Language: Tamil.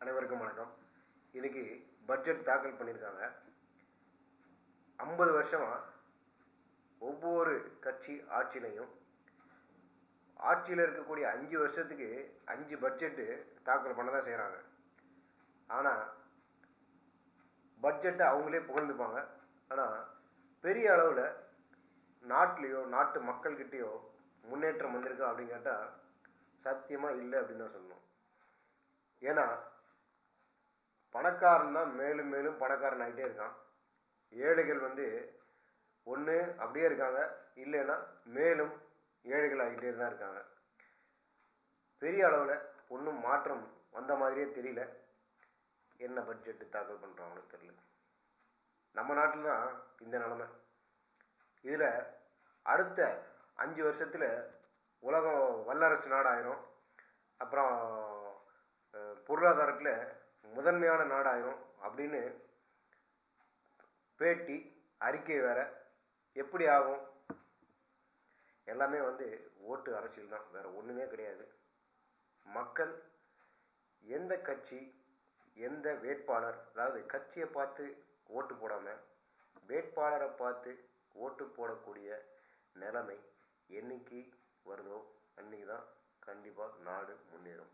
அனைவருக்கும் வணக்கம். இன்னைக்கு பட்ஜெட் தாக்கல் பண்ணியிருக்காங்க. ஐம்பது வருஷமா ஒவ்வொரு கட்சி ஆட்சியிலையும் ஆட்சியில் இருக்கக்கூடிய அஞ்சு வருஷத்துக்கு அஞ்சு பட்ஜெட்டு தாக்கல் பண்ண தான் செய்கிறாங்க ஆனால் பட்ஜெட்டை அவங்களே புகழ்ந்துப்பாங்க. ஆனால் பெரிய அளவில் நாட்டிலையோ நாட்டு மக்கள்கிட்டயோ முன்னேற்றம் வந்திருக்கா அப்படின்னு கேட்டால் சத்தியமாக இல்லை அப்படின்னு தான் சொல்லணும். ஏன்னா பணக்காரன் தான் மேலும் மேலும் பணக்காரன் ஆகிட்டே இருக்கான். ஏழைகள் வந்து ஒன்று அப்படியே இருக்காங்க இல்லைன்னா மேலும் ஏழைகள் ஆகிட்டே தான் இருக்காங்க. பெரிய அளவில் ஒன்றும் மாற்றம் வந்த மாதிரியே தெரியல. என்ன பட்ஜெட்டு தாக்கல் பண்ணுறாங்கன்னு தெரியல. நம்ம நாட்டில் தான் இந்த நிலமை. இதில் அடுத்த அஞ்சு வருஷத்தில் உலகம் வல்லரசு நாடாயிரும். அப்புறம் பொருளாதாரத்தில் முதன்மையான நாடாயிரும் அப்படின்னு பேட்டி அறிக்கை வேற. எப்படி ஆகும்? எல்லாமே வந்து ஓட்டு அரசியல் தான். வேற ஒன்றுமே கிடையாது. மக்கள் எந்த கட்சி எந்த வேட்பாளர் அதாவது கட்சியை பார்த்து ஓட்டு போடாமல் வேட்பாளரை பார்த்து ஓட்டு போடக்கூடிய நிலைமை என்னைக்கு வருதோ அன்னைக்கு தான் கண்டிப்பாக நாடு முன்னேறும்.